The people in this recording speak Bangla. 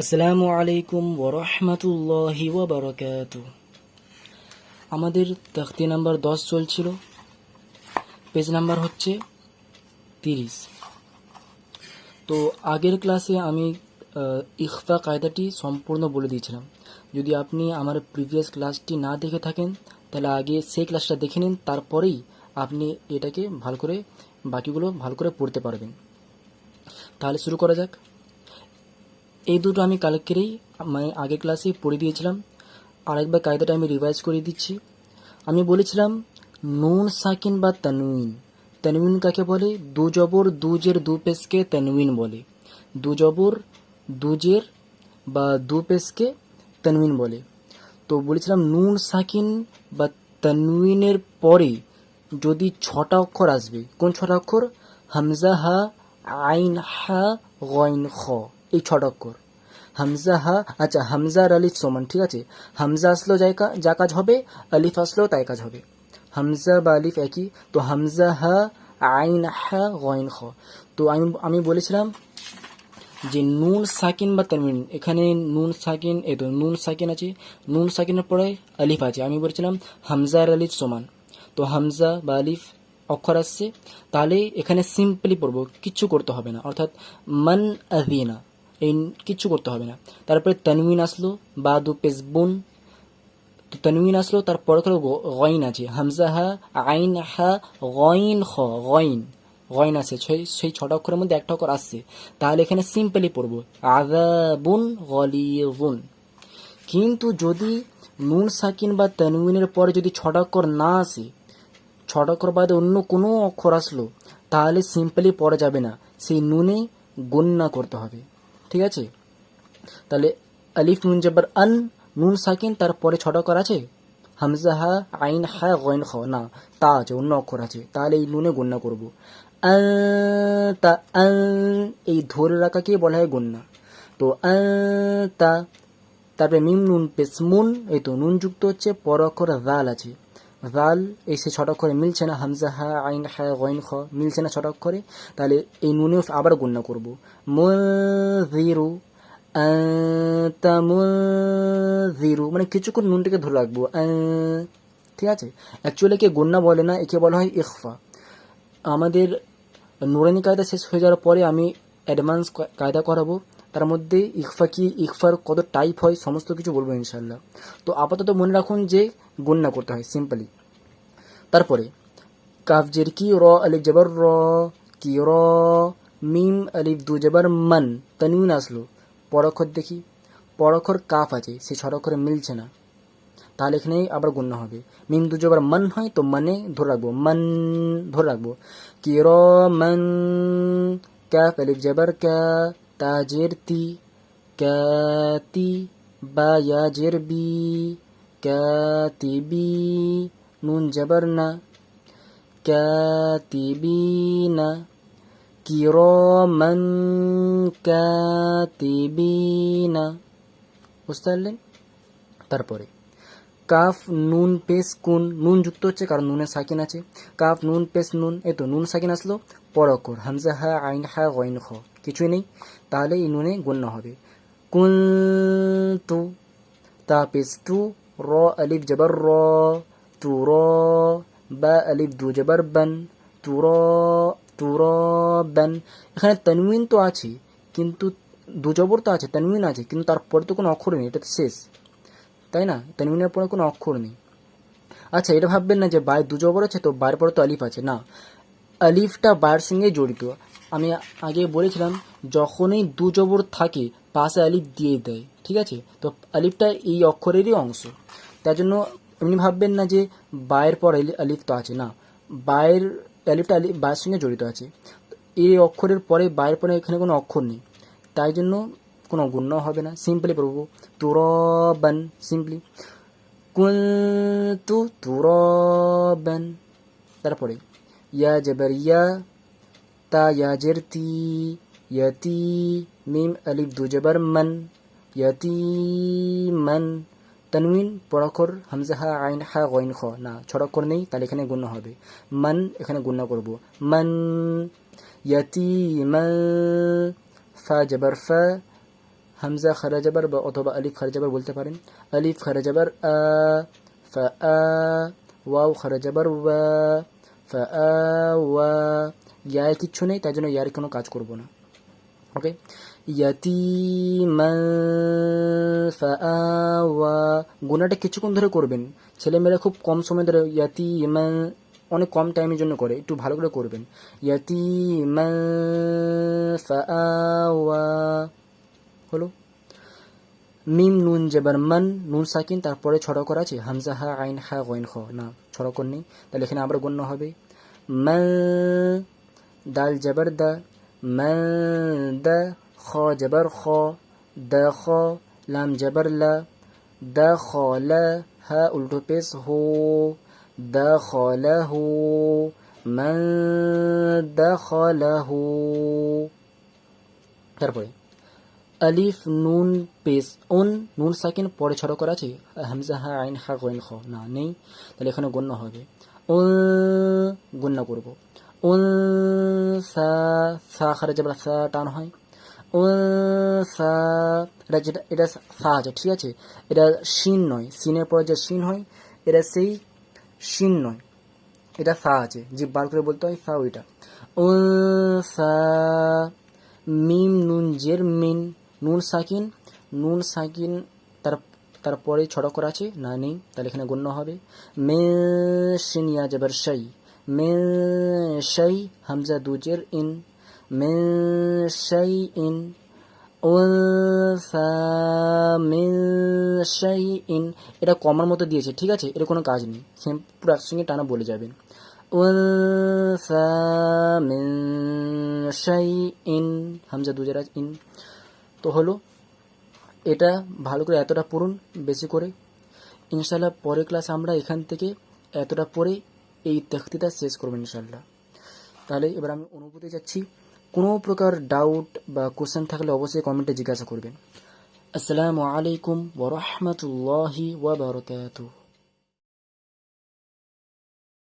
আসসালামু আলাইকুম ওরহমতুল্লাহি ওবরকাত আমাদের তখতি নাম্বার দশ চলছিল। পেজ নাম্বার হচ্ছে তিরিশ। তো আগের ক্লাসে আমি ইখফা কায়দাটি সম্পূর্ণ বলে দিয়েছিলাম। যদি আপনি আমার প্রিভিয়াস ক্লাসটি না দেখে থাকেন, তাহলে আগে সেই ক্লাসটা দেখে নিন, তারপরেই আপনি এটাকে ভালো করে, বাকিগুলো ভালো করে পড়তে পারবেন। তাহলে শুরু করা যাক। এই দুটো আমি কালকেরই মানে আগের ক্লাসে পড়ে দিয়েছিলাম। আরেকবার কায়দাটা আমি রিভাইজ করে দিচ্ছি। আমি বলেছিলাম, নুন, সাকিন বা তানুইন তানুইন কাকে বলে? দু জবর দুজের দু পেসকে তানুইন বলে। দু জবর দুজের বা দু পেসকে তানুইন বলে। তো বলেছিলাম, নুন, সাকিন বা তানুইনের পরে যদি ছটা অক্ষর আসবে, কোন ছটা অক্ষর? হামজা, হা, আইন, হা গইন খ, এই ছটা অক্ষর। হামজা হা আচ্ছা হামজা আর আলিফ সমান, ঠিক আছে? হামজা আসলেও যাই যা কাজ হবে, আলিফ আসলেও তাই কাজ হবে। হামজা বা আলিফ একই। তো হামজা হা, আইন হা গইন খ। তো আমি আমি বলেছিলাম যে নুন, সাকিন বা তানবিন এখানে নুন, সাকিন এই তো নুন, সাকিন আছে। নুন, সাকিনের পরে আলিফ আছে। আমি বলেছিলাম হামজা আর আলিফ সমান। তো হামজা বা আলিফ অক্ষর আসছে। তাহলে এখানে সিম্পলি পড়ব কিচ্ছু করতে হবে না। অর্থাৎ মান আদিনা এই কিচ্ছু করতে হবে না। তারপরে তানবিন আসলো বা দু পেস বুন তো তানবিন আসলো, তারপরে করে গইন আছে। হামজা হা, আইন হা, গইন খ, গইন। গইন আছে। সেই ছটা অক্ষরের মধ্যে একটা অক্ষর আসছে। তাহলে এখানে সিম্পলি পড়ব। আদাবুন গলিবুন কিন্তু যদি নুন, সাকিন বা তানবিনের পরে যদি ছটা অক্ষর না আসে, ছটা অক্ষর বাদে অন্য কোনো অক্ষর আসলো, তাহলে সিম্পলি পড়া যাবে না। সেই নুনে গণ্যা করতে হবে। ঠিক আছে? তাহলে আলিফ নুন জবর আন, নুন সাকিন, তারপরে ছটা অক্ষর আছে? হামজা হা, আইন হা, গইন খ, না, তা আছে, অন্য অক্ষর আছে। তাহলে এই নুনে গণ্যা করব। তা এই ধরে রাখাকে বলা হয় গণ্যা? তো তা, তারপরে মিম নুন পেস মুন, এই তো নুন যুক্ত হচ্ছে, পর অক্ষর রাল আছে। জাল এই সে ছটা অক্ষরে মিলছে না, হামজা হা, আইন হা, গইন খ, মিলছে না ছটা অক্ষরে তাহলে এই নুনে আবার গণ্য করব। মুজিরু মুজিরু মানে কিছুক্ষণ নুনটাকে ধরে রাখব। ঠিক আছে? অ্যাকচুয়ালি কে গণ্যা বলে না, একে বলা হয় ইখফা। আমাদের নুরানি কায়দা শেষ হয়ে যাওয়ার পরে আমি অ্যাডভান্স কায়দা করাবো। তার মধ্যে ইকফা কি ইকফার কত টাইপ হয়, সমস্ত কিছু বলব ইনশাল্লাহ তো আপাতত মনে রাখুন যে গণ্যা করতে হয় সিম্পলি তারপরে, কাফ জের কি র, আলিফ জবর র, কি র, মিম, আলিফ দু জবর মান তানবিন আসলো। পরক্ষর দেখি, পরক্ষর কাফ আছে সেই ছড়াক্ষরে মিলছে না। তাহলে এখানে আবার গণ্য হবে। মিম দু জবর মান হয়, তো মানে ধরে রাখব, মান ধরে রাখব। কি র, মান কাফ আলিফ জবর কা তাজের তি কাতি বা ইয়াজের বি নুন জবর না কাতিবিনা কিরমান কাতিবিনা বুঝতে পারলেন তারপরে কাফ নুন পেস কুন নুন যুক্ত হচ্ছে কারণ নুনে সাকিন আছে কাফ নুন পেস নুন এ তো নুন সাকিন আসলো পর অক্ষর হামজা হা আইন হা গইন খ কিছুই নেই তাহলে এই নুনে গণ্য হবে কুন তু তা পেস টু র আলিফ জবর র তু র বা আলিফ দু জবর বান তু র তু র বান এখানে তানউইন তো আছে, কিন্তু দু জবর তো আছে তানউইন আছে, কিন্তু তারপরে তো কোনো অক্ষর নেই, এটা শেষ। তাই না? তানবিনের পরে কোনো অক্ষর নেই। আচ্ছা এটা ভাববেন না যে বাই দু জবর আছে তো বায়ের পরে তো আলিফ আছে, না। আলিফটা বায়ের সঙ্গে জড়িত। আমি আগে বলেছিলাম, যখনই দু জবর থাকে পাশে আলিফ দিয়ে দেয়, ঠিক আছে? তো আলিফটা এই অক্ষরেরই অংশ। তার জন্য এমনি ভাববেন না যে বায়ের পর আলি- আলিফ তো আছে, না। বায়ের, আলিফটা আলিফ বায়ের সঙ্গে জড়িত আছে। এই অক্ষরের পরে বায়ের পরে এখানে কোনো অক্ষর নেই। তাই জন্য কোনো গুণ্য হবে না। সিম্পলি পড়ব, তুরবান সিম্পলি কুলতু তুরবান তারপরে, ইয়া জবর ইয়া তা ইয়া জের তি ইয়াতি মিম, আলিফ দু জবর মান মান তানবিন পরাক্ষর, হামজা, হা, আইন, হা, গইন, খ। না, ছড়াক্ষর নেই, তাহলে এখানে গুণ হবে। মান, এখানে গুণ করব। মান ইয়াতি মান ফা, জবর, ফা, হামজা খারাজাবার বা অথবা আলিফ খারাজাবার বলতে পারেন। আলিফ খারাজাবার আ, ফা, আ, ওয়াও খারাজাবার ওয়া, ফা, আ, ওয়া। ইয়ায় কিচ্ছু নেই, তাই জন্য ইয়ার কোনো কাজ করব না। ওকে? গুণাটা কিছুক্ষণ ধরে করবেন। ছেলেমেয়েরা খুব কম সময় ধরে ইয়াতিমান, অনেক কম টাইমের জন্য করে, একটু ভালো করে করবেন। ফাআওয়া। হলো, মিম নুন জেবার মান, নুন সাকিন, তারপরে ছড়া করা আছে, হামজা হা, আইন হা, গইন খ। না ছড়া কর নেই। তাহলে এখানে আবার গণ্য হবে। মান দাল জবর দা মান দা দা খ লাম জবর লা দা খ লা হা উল্টো পেশ হো দা খ লা হু মান দা খ লা হু তারপরে, আলিফ নুন পেস উন নুন সাকিন পরে ছড়া করা আছে। হামজা হা, আইন হা গইন খ, না, নেই। তাহলে এখানে গণ্য হবে। ও গণ্য করব। উন সা সা খারে যাবার সা টান হয়। সা, এটা যেটা, এটা সা আছে, ঠিক আছে? এটা শিন নয় সিনের পরে যে শিন হয়, এটা সেই শিন নয়। এটা সা আছে, যে বার করে বলতে হয় সা ওইটা। ও সা, মিম নুন জের মিন, নুন সাকিন নুন সাকিন তার তারপরে ছড়া আছে, না নেই, তাহলে এখানে গণ্য হবে। মে শিনিয়া জবর শাই, মে শাই হামজা দুজের ইন। ইন উনসা মিন শাইইন এটা কমার মতো দিয়েছে, ঠিক আছে? এর কোনো কাজ নেই। সেম পুরো একসঙ্গে টানা বলে যাবেন মিন হামজা দুজের ইন। তো হলো, এটা ভালো করে এতটা পড়ুন, বেশি করে। ইনশাল্লাহ পরের ক্লাস আমরা এখান থেকে এতটা পরে এই তেখতিটা শেষ করব ইনশাল্লাহ তাহলে এবার আমি অনুভূতি যাচ্ছি কোনো প্রকার ডাউট বা কোশ্চেন থাকলে অবশ্যই কমেন্টে জিজ্ঞাসা করবেন। আসসালামু আলাইকুম ওরহমতুল্লাহি ওয়াবারকাতুহ